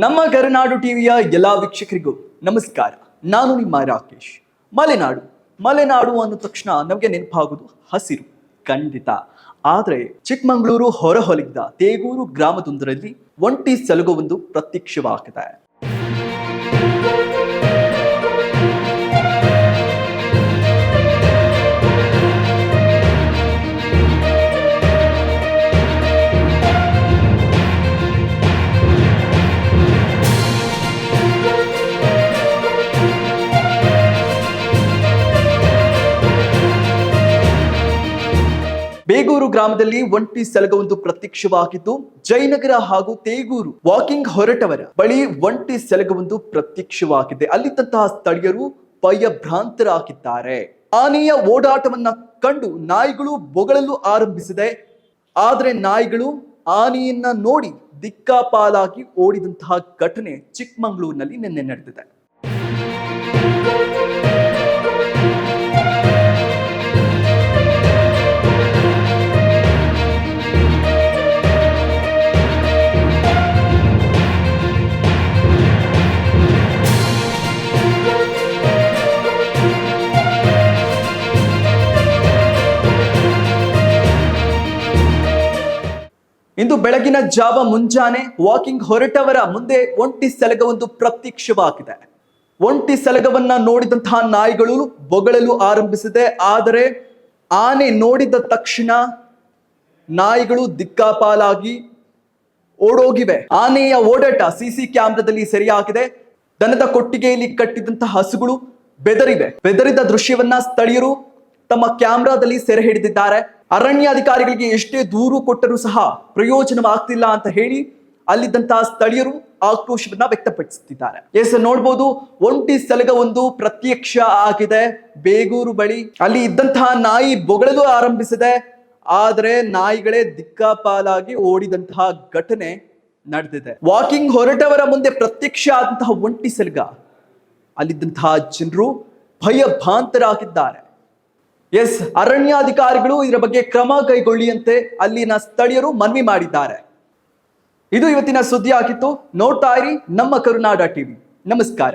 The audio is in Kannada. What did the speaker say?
ನಮ್ಮ ಕರುನಾಡು ಟಿವಿಯ ಎಲ್ಲ ವೀಕ್ಷಕರಿಗೂ ನಮಸ್ಕಾರ. ನಾನು ನಿಮ್ಮ ರಾಕೇಶ್. ಮಲೆನಾಡು. ಮಲೆನಾಡು ಅಂದ ತಕ್ಷಣ ನಮಗೆ ನೆನಪಾಗುವುದು ಹಸಿರು, ಖಂಡಿತ. ಆದರೆ ಚಿಕ್ಕಮಗಳೂರು ಹೊರಹೊಲಗಿದ ತೇಗೂರು ಗ್ರಾಮದೊಂದರಲ್ಲಿ ಒಂಟಿ ಸಲುಗವೊಂದು ಪ್ರತ್ಯಕ್ಷವಾಗಿದೆ ಬೇಗೂರು ಗ್ರಾಮದಲ್ಲಿ ಒಂಟಿ ಸಲಗವೊಂದು ಪ್ರತ್ಯಕ್ಷವಾಗಿದ್ದು ಜಯನಗರ ಹಾಗೂ ತೇಗೂರು ವಾಕಿಂಗ್ ಹೊರಟವರ ಬಳಿ ಒಂಟಿ ಸಲಗವೊಂದು ಪ್ರತ್ಯಕ್ಷವಾಗಿದೆ. ಅಲ್ಲಿದ್ದಂತಹ ಸ್ಥಳೀಯರು ಭಯಭ್ರಾಂತರಾಗಿದ್ದಾರೆ. ಆನೆಯ ಓಡಾಟವನ್ನ ಕಂಡು ನಾಯಿಗಳು ಬೊಗಳಲು ಆರಂಭಿಸಿದೆ. ಆದರೆ ನಾಯಿಗಳು ಆನೆಯನ್ನ ನೋಡಿ ದಿಕ್ಕಾಪಾಲಾಗಿ ಓಡಿದಂತಹ ಘಟನೆ ಚಿಕ್ಕಮಗಳೂರಿನಲ್ಲಿ ನಿನ್ನೆ ನಡೆದಿದೆ. ಇಂದು ಬೆಳಗಿನ ಜಾವ ಮುಂಜಾನೆ ವಾಕಿಂಗ್ ಹೊರಟವರ ಮುಂದೆ ಒಂಟಿ ಸಲಗವೊಂದು ಪ್ರತ್ಯಕ್ಷವಾಗಿದೆ. ಒಂಟಿ ಸಲಗವನ್ನ ನೋಡಿದಂತಹ ನಾಯಿಗಳು ಬೊಗಳಲು ಆರಂಭಿಸಿದೆ. ಆದರೆ ಆನೆ ನೋಡಿದ ತಕ್ಷಣ ನಾಯಿಗಳು ದಿಕ್ಕಾಪಾಲಾಗಿ ಓಡೋಗಿವೆ. ಆನೆಯ ಓಡಾಟ ಸಿಸಿ ಕ್ಯಾಮ್ರಾದಲ್ಲಿ ಸರಿಯಾಗಿದೆ. ದನದ ಕೊಟ್ಟಿಗೆಯಲ್ಲಿ ಕಟ್ಟಿದಂತಹ ಹಸುಗಳು ಬೆದರಿವೆ. ಬೆದರಿದ ದೃಶ್ಯವನ್ನ ಸ್ಥಳೀಯರು ತಮ್ಮ ಕ್ಯಾಮ್ರಾದಲ್ಲಿ ಸೆರೆ ಹಿಡಿದಿದ್ದಾರೆ. ಅರಣ್ಯಾಧಿಕಾರಿಗಳಿಗೆ ಎಷ್ಟೇ ದೂರು ಕೊಟ್ಟರೂ ಸಹ ಪ್ರಯೋಜನವಾಗ್ತಿಲ್ಲ ಅಂತ ಹೇಳಿ ಅಲ್ಲಿದ್ದಂತಹ ಸ್ಥಳೀಯರು ಆಕ್ರೋಶವನ್ನ ವ್ಯಕ್ತಪಡಿಸುತ್ತಿದ್ದಾರೆ. ಎಸ್, ನೋಡ್ಬೋದು, ಒಂಟಿ ಸಲಗ ಒಂದು ಪ್ರತ್ಯಕ್ಷ ಆಗಿದೆ. ಬೇಗೂರು ಬಳಿ ಅಲ್ಲಿ ಇದ್ದಂತಹ ನಾಯಿ ಬೊಗಳಲು ಆರಂಭಿಸಿದೆ. ಆದರೆ ನಾಯಿಗಳೇ ದಿಕ್ಕಾಪಾಲಾಗಿ ಓಡಿದಂತಹ ಘಟನೆ ನಡೆದಿದೆ. ವಾಕಿಂಗ್ ಹೊರಟವರ ಮುಂದೆ ಪ್ರತ್ಯಕ್ಷ ಆದಂತಹ ಒಂಟಿ ಸಲಗ. ಅಲ್ಲಿದ್ದಂತಹ ಜನರು ಭಯಭಾಂತರಾಗಿದ್ದಾರೆ ಎಸ್, ಅರಣ್ಯಾಧಿಕಾರಿಗಳು ಇದರ ಬಗ್ಗೆ ಕ್ರಮ ಕೈಗೊಳ್ಳಿಯಂತೆ ಅಲ್ಲಿನ ಸ್ಥಳೀಯರು ಮನವಿ ಮಾಡಿದ್ದಾರೆ. ಇದು ಇವತ್ತಿನ ಸುದ್ದಿ ಆಗಿತ್ತು ನೋಡ್ತಾ ಇರಿ ನಮ್ಮ ಕರುನಾಡ ಟಿವಿ. ನಮಸ್ಕಾರ.